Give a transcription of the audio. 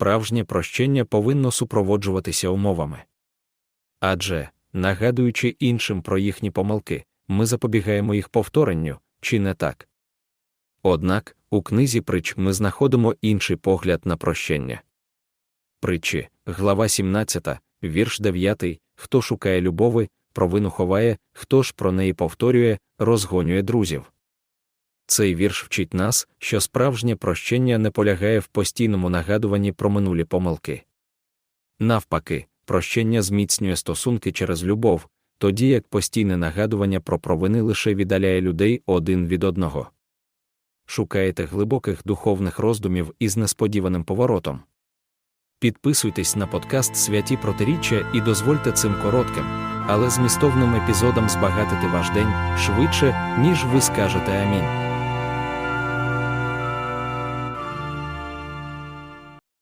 справжнє прощення повинно супроводжуватися умовами. Адже, нагадуючи іншим про їхні помилки, ми запобігаємо їх повторенню, чи не так? Однак, у книзі притч ми знаходимо інший погляд на прощення. Притчі, глава 17, вірш 9, хто шукає любови, провину ховає, хто ж про неї повторює, розгонює друзів. Цей вірш вчить нас, що справжнє прощення не полягає в постійному нагадуванні про минулі помилки. Навпаки, прощення зміцнює стосунки через любов, тоді як постійне нагадування про провини лише віддаляє людей один від одного. Шукаєте глибоких духовних роздумів із несподіваним поворотом. Підписуйтесь на подкаст Святі Протиріччя і дозвольте цим коротким, але змістовним епізодам збагатити ваш день швидше, ніж ви скажете амінь.